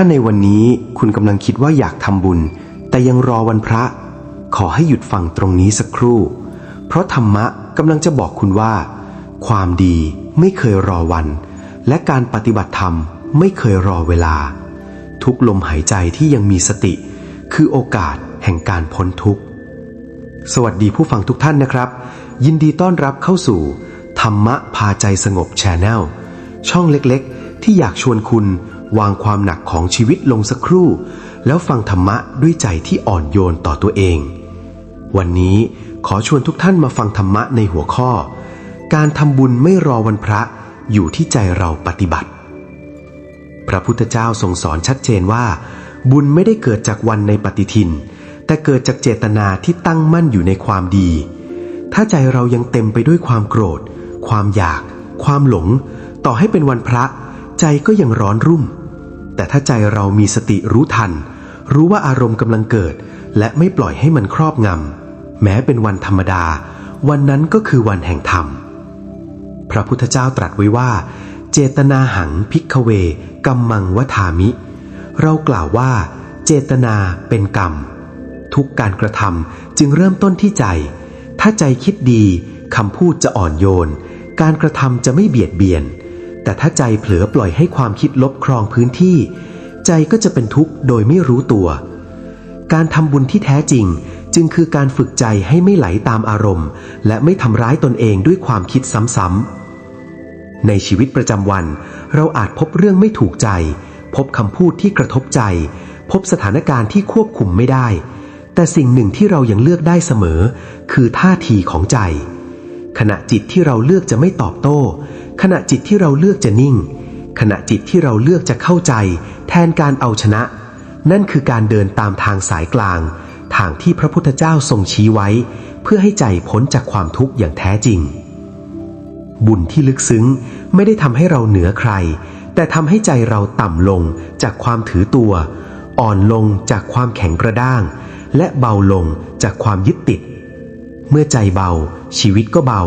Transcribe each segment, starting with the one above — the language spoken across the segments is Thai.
ถ้าในวันนี้คุณกำลังคิดว่าอยากทำบุญ แต่ยังรอวันพระ ขอให้หยุดฟังตรงนี้สักครู่ เพราะธรรมะกำลังจะบอกคุณว่า ความดีไม่เคยรอวัน และการปฏิบัติธรรมไม่เคยรอเวลา ทุกลมหายใจที่ยังมีสติ คือโอกาสแห่งการพ้นทุกข์ สวัสดีผู้ฟังทุกท่านนะครับ ยินดีต้อนรับเข้าสู่ ธรรมะพาใจสงบแชนแนลช่องเล็กๆ ที่อยากชวนคุณ วางความหนักของชีวิตลงสักครู่ แล้วฟังธรรมะด้วยใจที่อ่อนโยนต่อตัวเอง วันนี้ขอชวนทุกท่านมาฟังธรรมะในหัวข้อ การทำบุญไม่รอวันพระอยู่ที่ใจเราปฏิบัติ พระพุทธเจ้าทรงสอนชัดเจนว่า บุญไม่ได้เกิดจากวันในปฏิทิน แต่เกิดจากเจตนาที่ตั้งมั่นอยู่ในความดี ถ้าใจเรายังเต็มไปด้วยความโกรธ ความอยาก ความหลง ต่อให้เป็นวันพระ ใจก็ยังร้อนรุ่ม แต่ถ้าใจเรามีสติรู้ทัน รู้ว่าอารมณ์กำลังเกิด และไม่ปล่อยให้มันครอบงำแม้เป็นวันธรรมดา วันนั้นก็คือวันแห่งธรรม พระพุทธเจ้าตรัสไว้ว่า เจตนาหังพิกเวกัมมังวทามิ เรากล่าวว่า เจตนาเป็นกรรม ทุกการกระทำจึงเริ่มต้นที่ใจ ถ้าใจคิดดีคำพูดจะอ่อนโยน การกระทำจะไม่เบียดเบียน แต่ถ้าใจเผลอปล่อยให้ความคิดลบครองพื้นที่ ใจก็จะเป็นทุกข์โดยไม่รู้ตัว การทำบุญที่แท้จริงจึงคือการฝึกใจให้ไม่ไหลตามอารมณ์ และไม่ทำร้ายตนเองด้วยความคิดซ้ำๆ ในชีวิตประจำวัน เราอาจพบเรื่องไม่ถูกใจ พบคำพูดที่กระทบใจ พบสถานการณ์ที่ควบคุมไม่ได้ แต่สิ่งหนึ่งที่เรายังเลือกได้เสมอ คือท่าทีของใจ ขณะจิตที่เราเลือกจะไม่ตอบโต้ ขณะจิตที่เราเลือกจะนิ่ง ขณะจิตที่เราเลือกจะเข้าใจ แทนการเอาชนะ นั่นคือการเดินตามทางสายกลาง ทางที่พระพุทธเจ้าทรงชี้ไว้ เพื่อให้ใจพ้นจากความทุกข์อย่างแท้จริง บุญที่ลึกซึ้งไม่ได้ทำให้เราเหนือใคร แต่ทำให้ใจเราต่ำลงจากความถือตัว อ่อนลงจากความแข็งกระด้าง และเบาลงจากความยึดติด เมื่อใจเบา ชีวิตก็เบา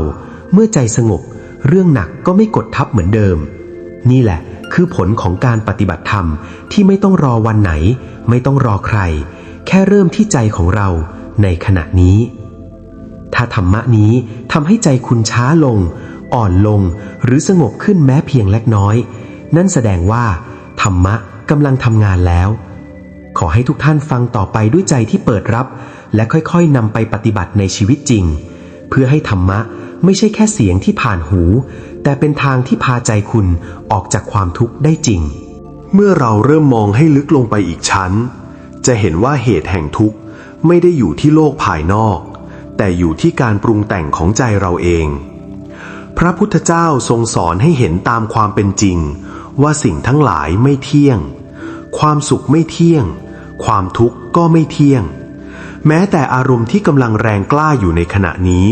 เมื่อใจสงบ เรื่องหนักก็ไม่กดทับเหมือนเดิม นี่แหละคือผลของการปฏิบัติธรรมที่ไม่ต้องรอวันไหน ไม่ต้องรอใคร แค่เริ่มที่ใจของเราในขณะนี้ ถ้าธรรมะนี้ทำให้ใจคุณช้าลง อ่อนลงหรือสงบขึ้นแม้เพียงเล็กน้อย นั่นแสดงว่า ธรรมะกำลังทำงานแล้ว ขอให้ทุกท่านฟังต่อไปด้วยใจที่เปิดรับ และค่อยๆนำไปปฏิบัติในชีวิตจริง เพื่อให้ธรรมะ ไม่ใช่แค่เสียงที่ผ่านหู แต่เป็นทางที่พาใจคุณออกจากความทุกข์ได้จริง เมื่อเราเริ่มมองให้ลึกลงไปอีกชั้น จะเห็นว่าเหตุแห่งทุกข์ไม่ได้อยู่ที่โลกภายนอก แต่อยู่ที่การปรุงแต่งของใจเราเอง พระพุทธเจ้าทรงสอนให้เห็นตามความเป็นจริง ว่าสิ่งทั้งหลายไม่เที่ยง ความสุขไม่เที่ยง ความทุกข์ก็ไม่เที่ยง แม้แต่อารมณ์ที่กำลังแรงกล้าอยู่ในขณะนี้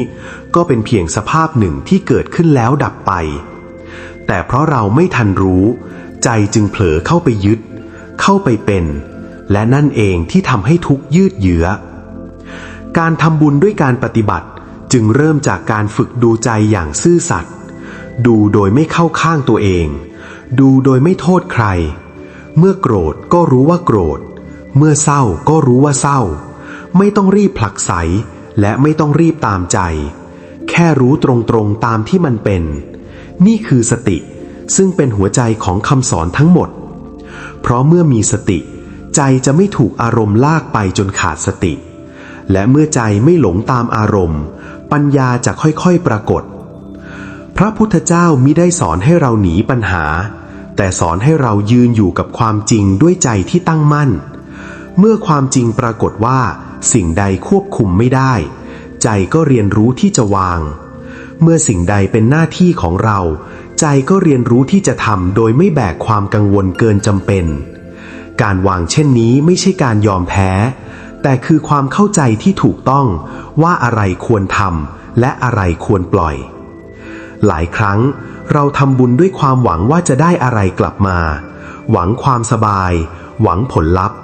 ก็เป็นเพียงสภาพหนึ่งที่เกิดขึ้นแล้วดับไป แต่เพราะเราไม่ทันรู้ ใจจึงเผลอเข้าไปยึด เข้าไปเป็น และนั่นเองที่ทำให้ทุกยืดเยื้อ การทำบุญด้วยการปฏิบัติจึงเริ่มจากการฝึกดูใจอย่างซื่อสัตย์ดูโดยไม่เข้าข้างตัวเอง ดูโดยไม่โทษใคร เมื่อโกรธก็รู้ว่าโกรธ เมื่อเศร้าก็รู้ว่าเศร้า ไม่ต้องรีบผลักไสและไม่ต้องรีบตามใจ แค่รู้ตรงๆตามที่มันเป็น นี่คือสติซึ่งเป็นหัวใจของคำสอนทั้งหมด เพราะเมื่อมีสติ ใจจะไม่ถูกอารมณ์ลากไปจนขาดสติ และเมื่อใจไม่หลงตามอารมณ์ ปัญญาจะค่อยๆปรากฏ พระพุทธเจ้ามิได้สอนให้เราหนีปัญหา แต่สอนให้เรายืนอยู่กับความจริงด้วยใจที่ตั้งมั่น เมื่อความจริงปรากฏว่า สิ่งใดควบคุมไม่ได้ ใจก็เรียนรู้ที่จะวาง เมื่อสิ่งใดเป็นหน้าที่ของเรา ใจก็เรียนรู้ที่จะทำโดยไม่แบกความกังวลเกินจำเป็น การวางเช่นนี้ไม่ใช่การยอมแพ้ แต่คือความเข้าใจที่ถูกต้องว่าอะไรควรทำและอะไรควรปล่อย หลายครั้งเราทำบุญด้วยความหวังว่าจะได้อะไรกลับมา หวังความสบาย หวังผลลัพธ์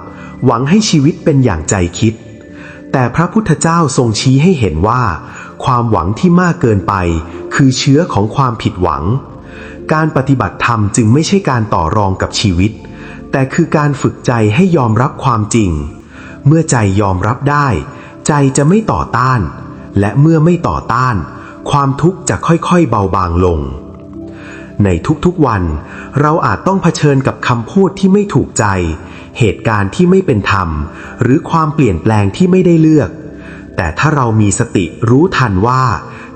หวังให้ชีวิตเป็นอย่างใจคิด แต่พระพุทธเจ้าทรงชี้ให้เห็นว่า ความหวังที่มากเกินไป คือเชื้อของความผิดหวัง การปฏิบัติธรรมจึงไม่ใช่การต่อรองกับชีวิต แต่คือการฝึกใจให้ยอมรับความจริง เมื่อใจยอมรับได้ ใจจะไม่ต่อต้าน และเมื่อไม่ต่อต้าน ความทุกข์จะค่อยๆเบาบางลง ในทุกๆวัน เราอาจต้องเผชิญกับคำพูดที่ไม่ถูกใจ เหตุการณ์ที่ไม่เป็นธรรม หรือความเปลี่ยนแปลงที่ไม่ได้เลือก แต่ถ้าเรามีสติรู้ทันว่า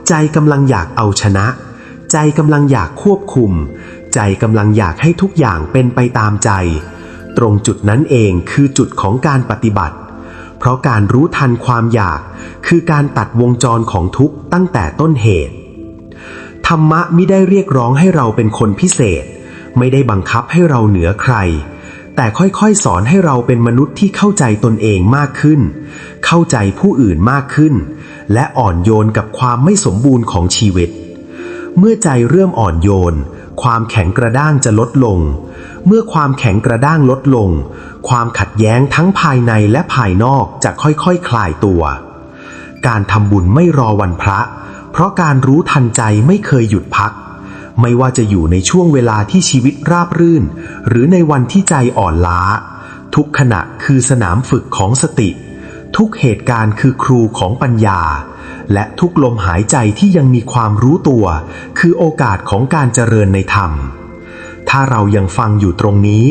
ใจกำลังอยากเอาชนะ ใจกำลังอยากควบคุม ใจกำลังอยากให้ทุกอย่างเป็นไปตามใจ ตรงจุดนั้นเองคือจุดของการปฏิบัติ เพราะการรู้ทันความอยาก คือการตัดวงจรของทุกตั้งแต่ต้นเหตุ ธรรมะไม่ได้เรียกร้องให้เราเป็นคนพิเศษ ไม่ได้บังคับให้เราเหนือใคร แต่ค่อยๆสอนให้เราเป็นมนุษย์ที่เข้าใจตนเองมากขึ้น เข้าใจผู้อื่นมากขึ้น และอ่อนโยนกับความไม่สมบูรณ์ของชีวิต เมื่อใจเริ่มอ่อนโยน ความแข็งกระด้างจะลดลง เมื่อความแข็งกระด้างลดลง ความขัดแย้งทั้งภายในและภายนอกจะค่อยๆคคลายตัว การทำบุญไม่รอวันพระ ราะการรู้ทันใจไม่เคยหยุดพัก ไม่ว่าจะอยู่ในช่วงเวลาที่ชีวิตราบรื่น หรือในวันที่ใจอ่อนล้า ทุกขณะคือสนามฝึกของสติ ทุกเหตุการณ์คือครูของปัญญา และทุกลมหายใจที่ยังมีความรู้ตัว คือโอกาสของการเจริญในธรรม ถ้าเรายังฟังอยู่ตรงนี้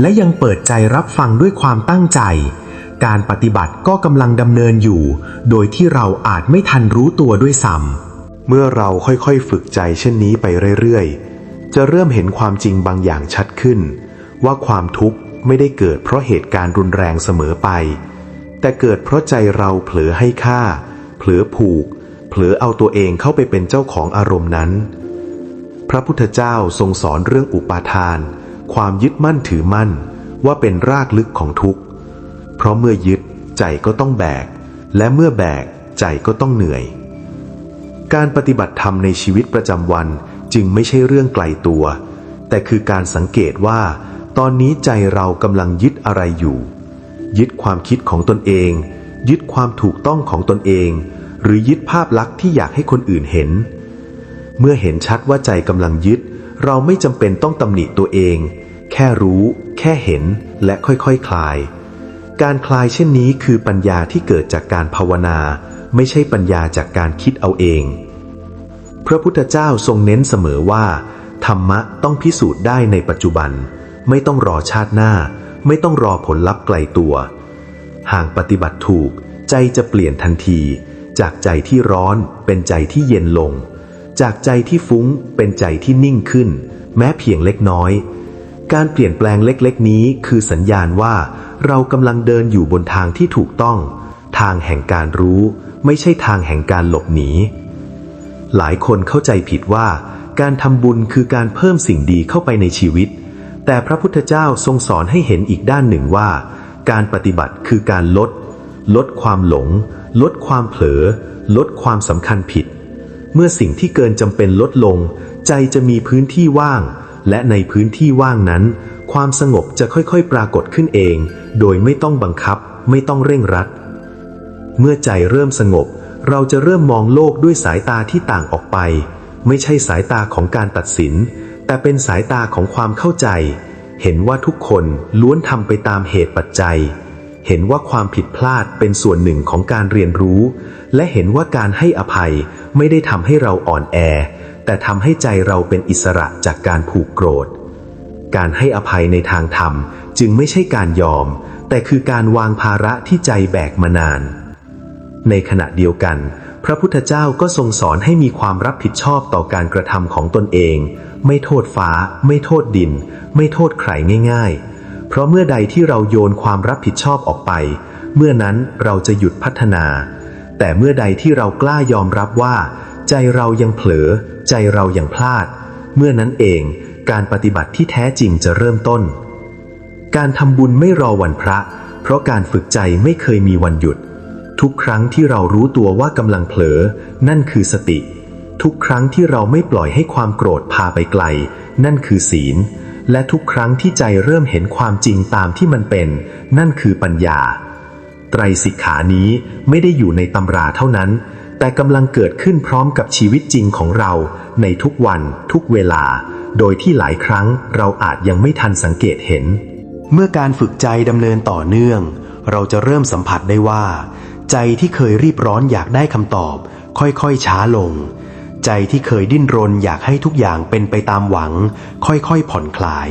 และยังเปิดใจรับฟังด้วยความตั้งใจการปฏิบัติก็กำลังดำเนินอยู่ โดยที่เราอาจไม่ทันรู้ตัวด้วยซ้ำ เมื่อเราค่อยๆฝึกใจเช่นนี้ไปเรื่อยๆ จะเริ่มเห็นความจริงบางอย่างชัดขึ้น ว่าความทุกข์ไม่ได้เกิดเพราะเหตุการณ์รุนแรงเสมอไป แต่เกิดเพราะใจเราเผลอให้ค่า เผลอผูก เผลอเอาตัวเองเข้าไปเป็นเจ้าของอารมณ์นั้น พระพุทธเจ้าทรงสอนเรื่องอุปาทาน ความยึดมั่นถือมั่น ว่าเป็นรากลึกของทุกข์ เพราะเมื่อยึดใจก็ต้องแบก และเมื่อแบกใจก็ต้องเหนื่อย การปฏิบัติธรรมในชีวิตประจำวันจึงไม่ใช่เรื่องไกลตัว แต่คือการสังเกตว่า ตอนนี้ใจเรากำลังยึดอะไรอยู่ ยึดความคิดของตนเอง ยึดความถูกต้องของตนเอง หรือยึดภาพลักษณ์ที่อยากให้คนอื่นเห็น เมื่อเห็นชัดว่าใจกำลังยึด เราไม่จำเป็นต้องตำหนิตัวเอง แค่รู้ แค่เห็นและค่อยๆคคลาย การคลายเช่นนี้คือปัญญาที่เกิดจากการภาวนา ไม่ใช่ปัญญาจากการคิดเอาเอง พระพุทธเจ้าทรงเน้นเสมอว่า ธรรมะต้องพิสูจน์ได้ในปัจจุบัน ไม่ต้องรอชาติหน้า ไม่ต้องรอผลลัพธ์ไกลตัว หากปฏิบัติถูก ใจจะเปลี่ยนทันที จากใจที่ร้อนเป็นใจที่เย็นลง จากใจที่ฟุ้งเป็นใจที่นิ่งขึ้น แม้เพียงเล็กน้อย การเปลี่ยนแปลงเล็กๆ นี้คือสัญญาณว่า เรากำลังเดินอยู่บนทางที่ถูกต้อง ทางแห่งการรู้ ไม่ใช่ทางแห่งการหลบหนี หลายคนเข้าใจผิดว่า การทำบุญคือการเพิ่มสิ่งดีเข้าไปในชีวิต แต่พระพุทธเจ้าทรงสอนให้เห็นอีกด้านหนึ่งว่า การปฏิบัติคือการลด ลดความหลง ลดความเผลอ ลดความสำคัญผิด เมื่อสิ่งที่เกินจำเป็นลดลง ใจจะมีพื้นที่ว่าง และในพื้นที่ว่างนั้น ความสงบจะค่อยๆ ปรากฏขึ้นเอง โดยไม่ต้องบังคับ ไม่ต้องเร่งรัด เมื่อใจเริ่มสงบ เราจะเริ่มมองโลกด้วยสายตาที่ต่างออกไป ไม่ใช่สายตาของการตัดสิน แต่เป็นสายตาของความเข้าใจ เห็นว่าทุกคนล้วนทำไปตามเหตุปัจจัย เห็นว่าความผิดพลาดเป็นส่วนหนึ่งของการเรียนรู้ และเห็นว่าการให้อภัยไม่ได้ทำให้เราอ่อนแอ แต่ทำให้ใจเราเป็นอิสระจากการผูกโกรธ การให้อภัยในทางธรรมจึงไม่ใช่การยอม แต่คือการวางภาระที่ใจแบกมานาน ในขณะเดียวกัน พระพุทธเจ้าก็ทรงสอนให้มีความรับผิดชอบต่อการกระทำของตนเอง ไม่โทษฟ้า ไม่โทษดิน ไม่โทษใครง่าย ๆ เพราะเมื่อใดที่เราโยนความรับผิดชอบออกไป เมื่อนั้นเราจะหยุดพัฒนา แต่เมื่อใดที่เรากล้ายอมรับว่า ใจเรายังเผลอ ใจเรายังพลาด เมื่อนั้นเองการปฏิบัติที่แท้จริงจะเริ่มต้น การทำบุญไม่รอวันพระ เพราะการฝึกใจไม่เคยมีวันหยุด ทุกครั้งที่เรารู้ตัวว่ากำลังเผลอ นั่นคือสติ ทุกครั้งที่เราไม่ปล่อยให้ความโกรธพาไปไกล นั่นคือศีล และทุกครั้งที่ใจเริ่มเห็นความจริงตามที่มันเป็น นั่นคือปัญญา ไตรสิกขานี้ไม่ได้อยู่ในตำราเท่านั้น แต่กำลังเกิดขึ้นพร้อมกับชีวิตจริงของเราในทุกวัน ทุกเวลา โดยที่หลายครั้งเราอาจยังไม่ทันสังเกตเห็น เมื่อการฝึกใจดำเนินต่อเนื่อง เราจะเริ่มสัมผัสได้ว่า ใจที่เคยรีบร้อนอยากได้คำตอบ ค่อยๆช้าลง ใจที่เคยดิ้นรนอยากให้ทุกอย่างเป็นไปตามหวัง ค่อยๆผ่อนคลาย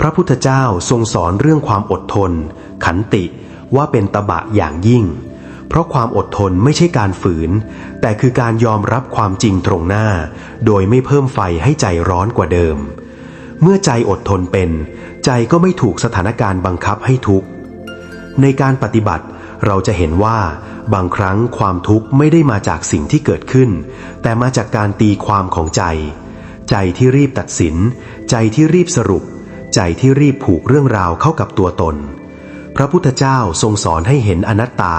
พระพุทธเจ้าทรงสอนเรื่องความอดทน ขันติว่าเป็นตบะอย่างยิ่ง เพราะความอดทนไม่ใช่การฝืน แต่คือการยอมรับความจริงตรงหน้า โดยไม่เพิ่มไฟให้ใจร้อนกว่าเดิม เมื่อใจอดทนเป็น ใจก็ไม่ถูกสถานการณ์บังคับให้ทุกข์ในการปฏิบัติ เราจะเห็นว่าบางครั้งความทุกข์ไม่ได้มาจากสิ่งที่เกิดขึ้น แต่มาจากการตีความของใจ ใจที่รีบตัดสิน ใจที่รีบสรุป ใจที่รีบผูกเรื่องราวเข้ากับตัวตน พระพุทธเจ้าทรงสอนให้เห็นอนัตตา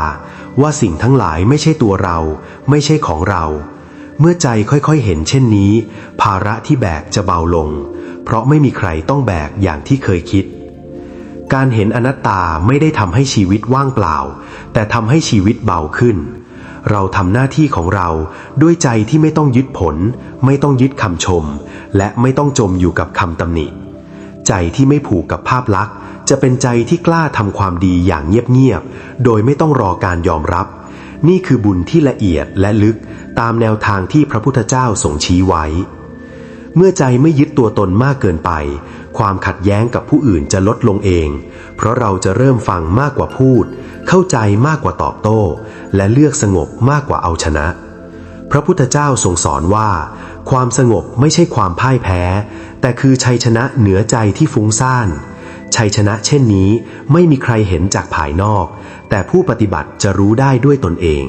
ว่าสิ่งทั้งหลายไม่ใช่ตัวเรา ไม่ใช่ของเรา เมื่อใจค่อยๆเห็นเช่นนี้ ภาระที่แบกจะเบาลง เพราะไม่มีใครต้องแบกอย่างที่เคยคิด การเห็นอนัตตาไม่ได้ทำให้ชีวิตว่างเปล่า แต่ทำให้ชีวิตเบาขึ้น เราทำหน้าที่ของเราด้วยใจที่ไม่ต้องยึดผล ไม่ต้องยึดคำชม และไม่ต้องจมอยู่กับคำตำหนิ ใจที่ไม่ผูกกับภาพลักษณ์ จะเป็นใจที่กล้าทำความดีอย่างเงียบๆ โดยไม่ต้องรอการยอมรับ นี่คือบุญที่ละเอียดและลึกตามแนวทางที่พระพุทธเจ้าทรงชี้ไว้ เมื่อใจไม่ยึดตัวตนมากเกินไป ความขัดแย้งกับผู้อื่นจะลดลงเอง เพราะเราจะเริ่มฟังมากกว่าพูด เข้าใจมากกว่าตอบโต้ และเลือกสงบมากกว่าเอาชนะ พระพุทธเจ้าทรงสอนว่า ความสงบไม่ใช่ความพ่ายแพ้ แต่คือชัยชนะเหนือใจที่ฟุ้งซ่าน ชัยชนะเช่นนี้ไม่มีใครเห็นจากภายนอก แต่ผู้ปฏิบัติจะรู้ได้ด้วยตนเอง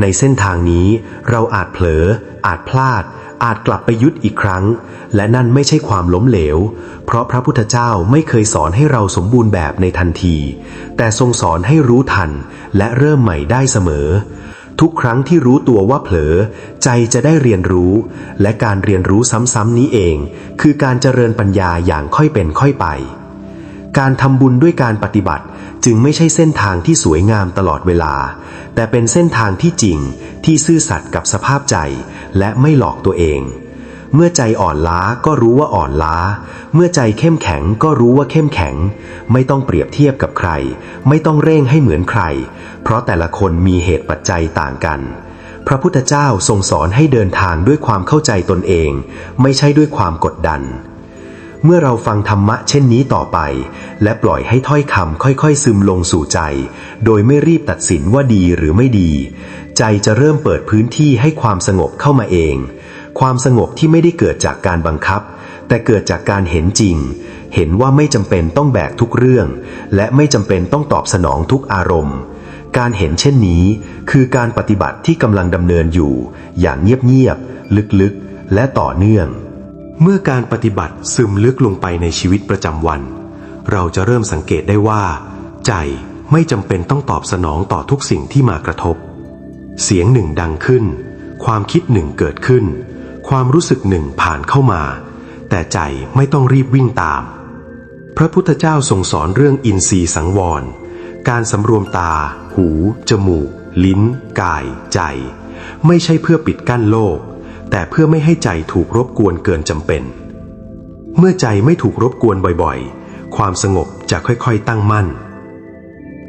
ในเส้นทางนี้เราอาจเผลอ อาจพลาด อาจกลับไปยุดอีกครั้ง และนั่นไม่ใช่ความล้มเหลว เพราะพระพุทธเจ้าไม่เคยสอนให้เราสมบูรณ์แบบในทันที แต่ทรงสอนให้รู้ทัน และเริ่มใหม่ได้เสมอ ทุกครั้งที่รู้ตัวว่าเผลอ ใจจะได้เรียนรู้ และการเรียนรู้ซ้ำๆนี้เอง คือการเจริญปัญญาอย่างค่อยเป็นค่อยไป การทำบุญด้วยการปฏิบัติ จึงไม่ใช่เส้นทางที่สวยงามตลอดเวลา แต่เป็นเส้นทางที่จริงที่ซื่อสัตย์กับสภาพใจ และไม่หลอกตัวเอง เมื่อใจอ่อนล้าก็รู้ว่าอ่อนล้า เมื่อใจเข้มแข็งก็รู้ว่าเข้มแข็ง ไม่ต้องเปรียบเทียบกับใคร ไม่ต้องเร่งให้เหมือนใคร เพราะแต่ละคนมีเหตุปัจจัยต่างกันพระพุทธเจ้าทรงสอนให้เดินทางด้วยความเข้าใจตนเอง ไม่ใช่ด้วยความกดดัน เมื่อเราฟังธรรมะเช่นนี้ต่อไป และปล่อยให้ถ้อยคำค่อยๆ ซึมลงสู่ใจ โดยไม่รีบตัดสินว่าดีหรือไม่ดี ใจจะเริ่มเปิดพื้นที่ให้ความสงบเข้ามาเอง ความสงบที่ไม่ได้เกิดจากการบังคับ แต่เกิดจากการเห็นจริง เห็นว่าไม่จำเป็นต้องแบกทุกเรื่อง และไม่จำเป็นต้องตอบสนองทุกอารมณ์ การเห็นเช่นนี้ คือการปฏิบัติที่กำลังดำเนินอยู่ อย่างเงียบๆลึกๆ และต่อเนื่อง เมื่อการปฏิบัติซึมลึกลงไปในชีวิตประจำวัน เราจะเริ่มสังเกตได้ว่า ใจไม่จำเป็นต้องตอบสนองต่อทุกสิ่งที่มากระทบ เสียงหนึ่งดังขึ้น ความคิดหนึ่งเกิดขึ้น ความรู้สึกหนึ่งผ่านเข้ามา แต่ใจไม่ต้องรีบวิ่งตาม พระพุทธเจ้าทรงสอนเรื่องอินทรีย์สังวร การสำรวมตา หู จมูก ลิ้น กาย ใจ ไม่ใช่เพื่อปิดกั้นโลก แต่เพื่อไม่ให้ใจถูกรบกวนเกินจำเป็น เมื่อใจไม่ถูกรบกวนบ่อยๆ ความสงบจะค่อยๆตั้งมั่น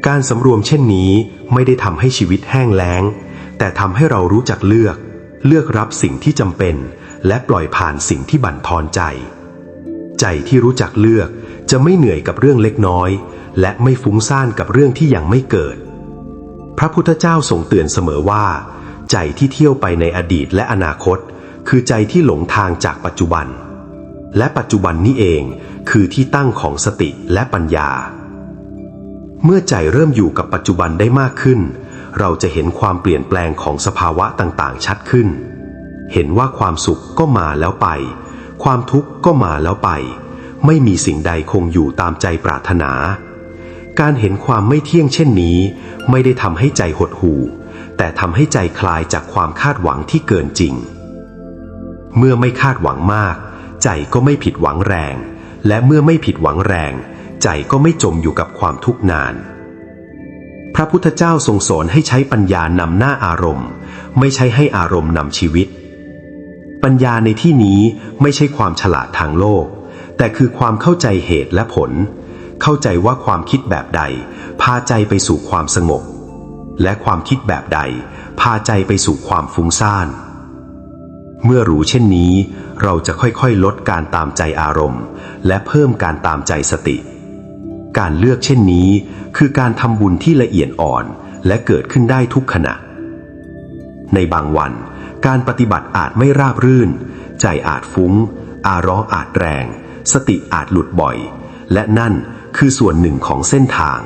การสำรวมเช่นนี้ไม่ได้ทำให้ชีวิตแห้งแล้ง แต่ทำให้เรารู้จักเลือก เลือกรับสิ่งที่จำเป็น และปล่อยผ่านสิ่งที่บั่นทอนใจ ใจที่รู้จักเลือกจะไม่เหนื่อยกับเรื่องเล็กน้อย และไม่ฟุ้งซ่านกับเรื่องที่ยังไม่เกิด พระพุทธเจ้าทรงเตือนเสมอว่า ใจที่เที่ยวไปในอดีตและอนาคต คือใจที่หลงทางจากปัจจุบัน และปัจจุบันนี้เองคือที่ตั้งของสติและปัญญา เมื่อใจเริ่มอยู่กับปัจจุบันได้มากขึ้น เราจะเห็นความเปลี่ยนแปลงของสภาวะต่างๆ ชัดขึ้น เห็นว่าความสุขก็มาแล้วไป ความทุกข์ก็มาแล้วไป ไม่มีสิ่งใดคงอยู่ตามใจปรารถนา การเห็นความไม่เที่ยงเช่นนี้ ไม่ได้ทำให้ใจหดหู่ แต่ทำให้ใจคลายจากความคาดหวังที่เกินจริง เมื่อไม่คาดหวังมาก ใจก็ไม่ผิดหวังแรง และเมื่อไม่ผิดหวังแรง ใจก็ไม่จมอยู่กับความทุกข์นาน พระพุทธเจ้าทรงสอนให้ใช้ปัญญานำหน้าอารมณ์ ไม่ใช่ให้อารมณ์นำชีวิต ปัญญาในที่นี้ไม่ใช่ความฉลาดทางโลก แต่คือความเข้าใจเหตุและผล เข้าใจว่าความคิดแบบใด พาใจไปสู่ความสงบ และความคิดแบบใด พาใจไปสู่ความฟุ้งซ่าน เมื่อรู้เช่นนี้ เราจะค่อยๆ ลดการตามใจอารมณ์ และเพิ่มการตามใจสติ การเลือกเช่นนี้ คือการทำบุญที่ละเอียดอ่อนและเกิดขึ้นได้ทุกขณะ ในบางวัน การปฏิบัติอาจไม่ราบรื่น ใจอาจฟุ้ง อาร้องอาจแรง สติอาจหลุดบ่อย และนั่นคือส่วนหนึ่งของเส้นทาง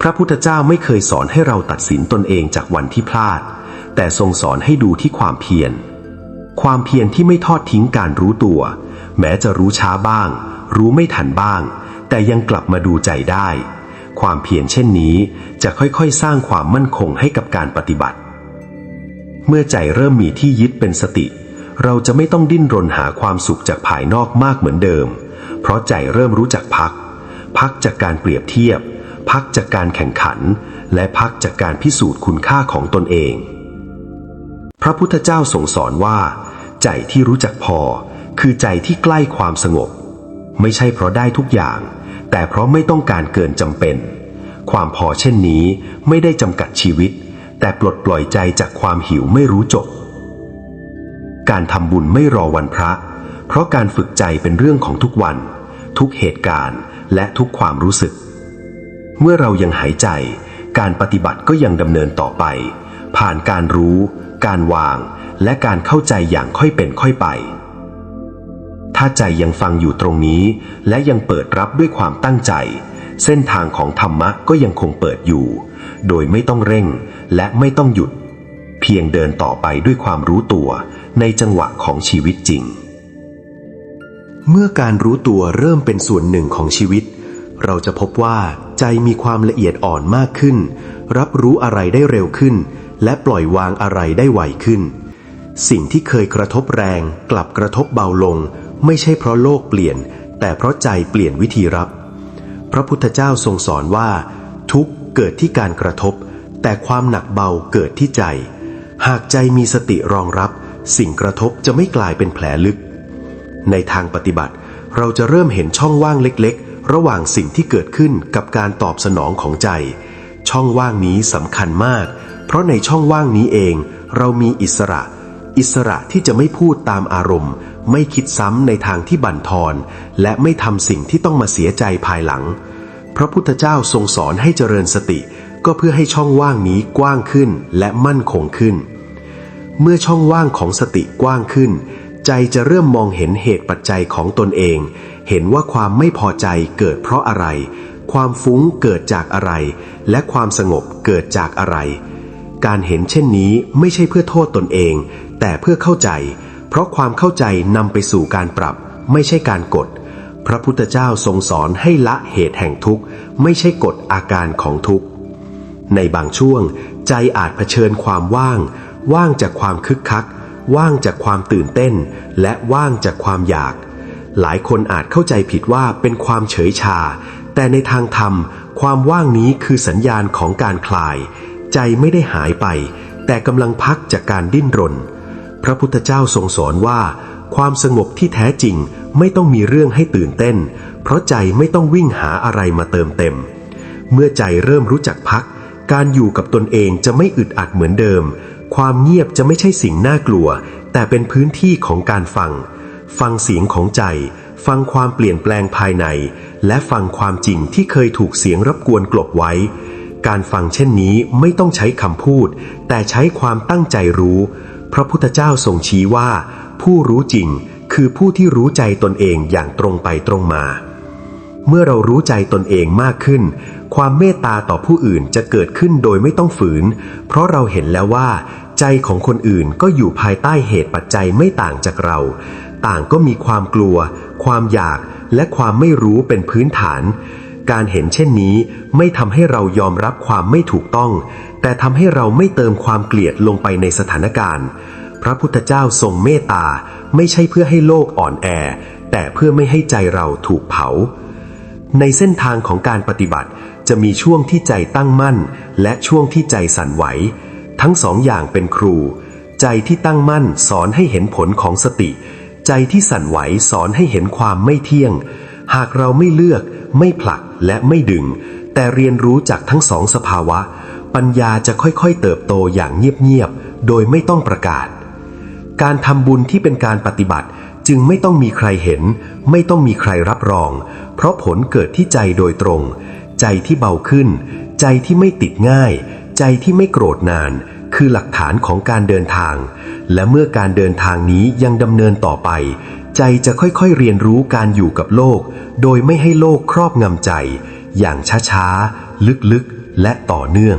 พระพุทธเจ้าไม่เคยสอนให้เราตัดสินตนเองจากวันที่พลาด แต่ทรงสอนให้ดูที่ความเพียร ความเพียรที่ไม่ทอดทิ้งการรู้ตัว แม้จะรู้ช้าบ้าง รู้ไม่ทันบ้าง แต่ยังกลับมาดูใจได้ ความเพียรเช่นนี้จะค่อยๆ สร้างความมั่นคงให้กับการปฏิบัติ เมื่อใจเริ่มมีที่ยึดเป็นสติ เราจะไม่ต้องดิ้นรนหาความสุขจากภายนอกมากเหมือนเดิม เพราะใจเริ่มรู้จักพัก พักจากการเปรียบเทียบ พักจากการแข่งขัน และพักจากการพิสูจน์คุณค่าของตนเอง พระพุทธเจ้าทรงสอนว่า ใจที่รู้จักพอ คือใจที่ใกล้ความสงบ ไม่ใช่เพราะได้ทุกอย่าง แต่เพราะไม่ต้องการเกินจำเป็น ความพอเช่นนี้ไม่ได้จำกัดชีวิต แต่ปลดปล่อยใจจากความหิวไม่รู้จบ การทำบุญไม่รอวันพระ เพราะการฝึกใจเป็นเรื่องของทุกวัน ทุกเหตุการณ์และทุกความรู้สึก เมื่อเรายังหายใจ การปฏิบัติก็ยังดำเนินต่อไป ผ่านการรู้ การวาง และการเข้าใจอย่างค่อยเป็นค่อยไป ถ้าใจยังฟังอยู่ตรงนี้ และยังเปิดรับด้วยความตั้งใจ เส้นทางของธรรมะก็ยังคงเปิดอยู่ โดยไม่ต้องเร่งและไม่ต้องหยุด เพียงเดินต่อไปด้วยความรู้ตัวในจังหวะของชีวิตจริง เมื่อการรู้ตัวเริ่มเป็นส่วนหนึ่งของชีวิต เราจะพบว่า ใจมีความละเอียดอ่อนมากขึ้น รับรู้อะไรได้เร็วขึ้น และปล่อยวางอะไรได้ไวขึ้น สิ่งที่เคยกระทบแรงกลับกระทบเบาลง ไม่ใช่เพราะโลกเปลี่ยน แต่เพราะใจเปลี่ยนวิธีรับ พระพุทธเจ้าทรงสอนว่า ทุกเกิดที่การกระทบ แต่ความหนักเบาเกิดที่ใจ หากใจมีสติรองรับ สิ่งกระทบจะไม่กลายเป็นแผลลึก ในทางปฏิบัติ เราจะเริ่มเห็นช่องว่างเล็กๆ ระหว่างสิ่งที่เกิดขึ้นกับการตอบสนองของใจ ช่องว่างนี้สำคัญมาก เพราะในช่องว่างนี้เอง เรามีอิสระ อิสระที่จะไม่พูดตามอารมณ์ ไม่คิดซ้ำในทางที่บั่นทอน และไม่ทำสิ่งที่ต้องมาเสียใจภายหลัง พระพุทธเจ้าทรงสอนให้เจริญสติ ก็เพื่อให้ช่องว่างนี้กว้างขึ้นและมั่นคงขึ้น เมื่อช่องว่างของสติกว้างขึ้น ใจจะเริ่มมองเห็นเหตุปัจจัยของตนเอง เห็นว่าความไม่พอใจเกิดเพราะอะไร ความฟุ้งเกิดจากอะไร และความสงบเกิดจากอะไร การเห็นเช่นนี้ไม่ใช่เพื่อโทษตนเอง แต่เพื่อเข้าใจ เพราะความเข้าใจนำไปสู่การปรับ ไม่ใช่การกด พระพุทธเจ้าทรงสอนให้ละเหตุแห่งทุกข์ ไม่ใช่กฎอาการของทุกข์ ในบางช่วง ใจอาจเผชิญความว่าง ว่างจากความคึกคัก ว่างจากความตื่นเต้น และว่างจากความอยาก หลายคนอาจเข้าใจผิดว่าเป็นความเฉยชา แต่ในทางธรรม ความว่างนี้คือสัญญาณของการคลาย ใจไม่ได้หายไป แต่กำลังพักจากการดิ้นรน พระพุทธเจ้าทรงสอนว่า ความสงบที่แท้จริงไม่ต้องมีเรื่องให้ตื่นเต้น เพราะใจไม่ต้องวิ่งหาอะไรมาเติมเต็ม เมื่อใจเริ่มรู้จักพัก การอยู่กับตนเองจะไม่อึดอัดเหมือนเดิม ความเงียบจะไม่ใช่สิ่งน่ากลัว แต่เป็นพื้นที่ของการฟัง ฟังเสียงของใจ ฟังความเปลี่ยนแปลงภายใน และฟังความจริงที่เคยถูกเสียงรบกวนกลบไว้ การฟังเช่นนี้ไม่ต้องใช้คำพูด แต่ใช้ความตั้งใจรู้ พระพุทธเจ้าทรงชี้ว่า ผู้รู้จริงคือผู้ที่รู้ใจตนเองอย่างตรงไปตรงมา เมื่อเรารู้ใจตนเองมากขึ้น ความเมตตาต่อผู้อื่นจะเกิดขึ้นโดยไม่ต้องฝืน เพราะเราเห็นแล้วว่า ใจของคนอื่นก็อยู่ภายใต้เหตุปัจจัยไม่ต่างจากเรา ต่างก็มีความกลัว ความอยากและความไม่รู้เป็นพื้นฐาน การเห็นเช่นนี้ไม่ทำให้เรายอมรับความไม่ถูกต้อง แต่ทำให้เราไม่เติมความเกลียดลงไปในสถานการณ์ พระพุทธเจ้าทรงเมตตา ไม่ใช่เพื่อให้โลกอ่อนแอ แต่เพื่อไม่ให้ใจเราถูกเผา ในเส้นทางของการปฏิบัติจะมีช่วงที่ใจตั้งมั่น และช่วงที่ใจสั่นไหว ทั้งสองอย่างเป็นครู ใจที่ตั้งมั่นสอนให้เห็นผลของสติ ใจที่สั่นไหวสอนให้เห็นความไม่เที่ยง หากเราไม่เลือก ไม่ผลักและไม่ดึง แต่เรียนรู้จากทั้งสองสภาวะ ปัญญาจะค่อยๆเติบโตอย่างเงียบๆโดยไม่ต้องประกาศ การทำบุญที่เป็นการปฏิบัติจึงไม่ต้องมีใครเห็น ไม่ต้องมีใครรับรอง เพราะผลเกิดที่ใจโดยตรง ใจที่เบาขึ้น ใจที่ไม่ติดง่าย ใจที่ไม่โกรธนาน คือหลักฐานของการเดินทาง และเมื่อการเดินทางนี้ยังดำเนินต่อไป ใจจะค่อยๆเรียนรู้การอยู่กับโลก โดยไม่ให้โลกครอบงำใจ อย่างช้าๆ ลึกๆ และต่อเนื่อง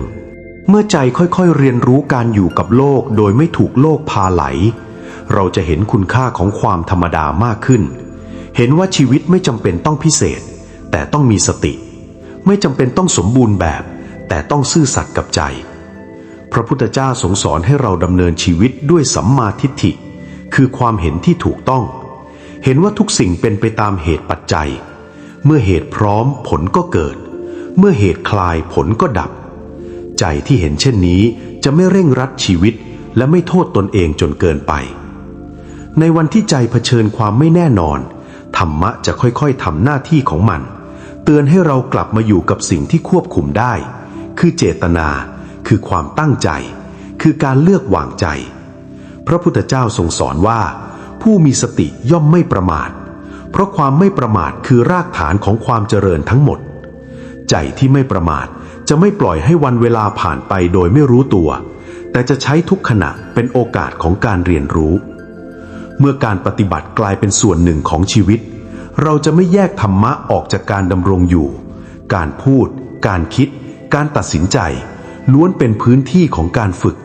เมื่อใจค่อยๆเรียนรู้การอยู่กับโลก โดยไม่ถูกโลกพาไหล เราจะเห็นคุณค่าของความธรรมดามากขึ้น เห็นว่าชีวิตไม่จำเป็นต้องพิเศษ แต่ต้องมีสติ ไม่จำเป็นต้องสมบูรณ์แบบ แต่ต้องซื่อสัตย์กับใจ พระพุทธเจ้าทรงสอนให้เราดำเนินชีวิตด้วยสัมมาทิฏฐิ คือความเห็นที่ถูกต้อง เห็นว่าทุกสิ่งเป็นไปตามเหตุปัจจัย เมื่อเหตุพร้อมผลก็เกิด เมื่อเหตุคลายผลก็ดับ ใจที่เห็นเช่นนี้จะไม่เร่งรัดชีวิตและไม่โทษตนเองจนเกินไป ในวันที่ใจเผชิญความไม่แน่นอน ธรรมะจะค่อยๆทำหน้าที่ของมัน เตือนให้เรากลับมาอยู่กับสิ่งที่ควบคุมได้ คือเจตนา คือความตั้งใจ คือการเลือกวางใจ พระพุทธเจ้าทรงสอนว่า ผู้มีสติย่อมไม่ประมาท เพราะความไม่ประมาทคือรากฐานของความเจริญทั้งหมด ใจที่ไม่ประมาทจะไม่ปล่อยให้วันเวลาผ่านไปโดยไม่รู้ตัว แต่จะใช้ทุกขณะเป็นโอกาสของการเรียนรู้ เมื่อการปฏิบัติกลายเป็นส่วนหนึ่งของชีวิต เราจะไม่แยกธรรมะออกจากการดำรงอยู่ การพูด การคิด การตัดสินใจ ล้วนเป็นพื้นที่ของการฝึก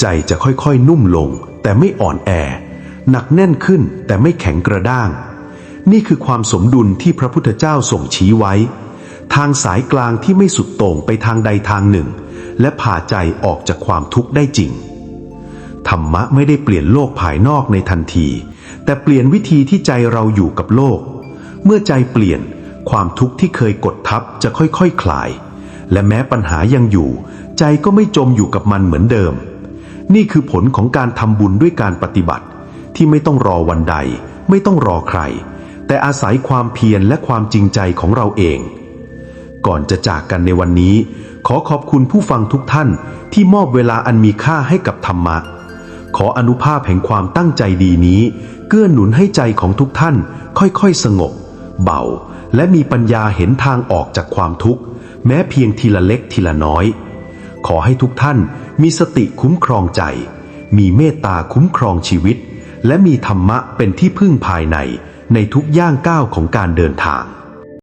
ใจจะค่อยๆนุ่มลง แต่ไม่อ่อนแอ หนักแน่นขึ้นแต่ไม่แข็งกระด้าง นี่คือความสมดุลที่พระพุทธเจ้าส่งชี้ไว้ ทางสายกลางที่ไม่สุดโต่งไปทางใดทางหนึ่ง และพาใจออกจากความทุกข์ได้จริง ธรรมะไม่ได้เปลี่ยนโลกภายนอกในทันที แต่เปลี่ยนวิธีที่ใจเราอยู่กับโลก เมื่อใจเปลี่ยนความทุกข์ที่เคยกดทับจะค่อยๆคคลาย และแม้ปัญหายังอยู่ ใจก็ไม่จมอยู่กับมันเหมือนเดิม นี่คือผลของการทำบุญด้วยการปฏิบัติ ที่ไม่ต้องรอวันใด ไม่ต้องรอใคร แต่อาศัยความเพียรและความจริงใจของเราเอง ก่อนจะจากกันในวันนี้ ขอขอบคุณผู้ฟังทุกท่านที่มอบเวลาอันมีค่าให้กับธรรมะ ขออนุภาพแห่งความตั้งใจดีนี้ เกื้อหนุนให้ใจของทุกท่าน ค่อยๆสงบ เบา และมีปัญญาเห็นทางออกจากความทุกข์ แม้เพียงทีละเล็กทีละน้อย ขอให้ทุกท่านมีสติคุ้มครองใจ มีเมตตาคุ้มครองชีวิต และมีธรรมะเป็นที่พึ่งภายในในทุกย่างก้าวของการเดินทาง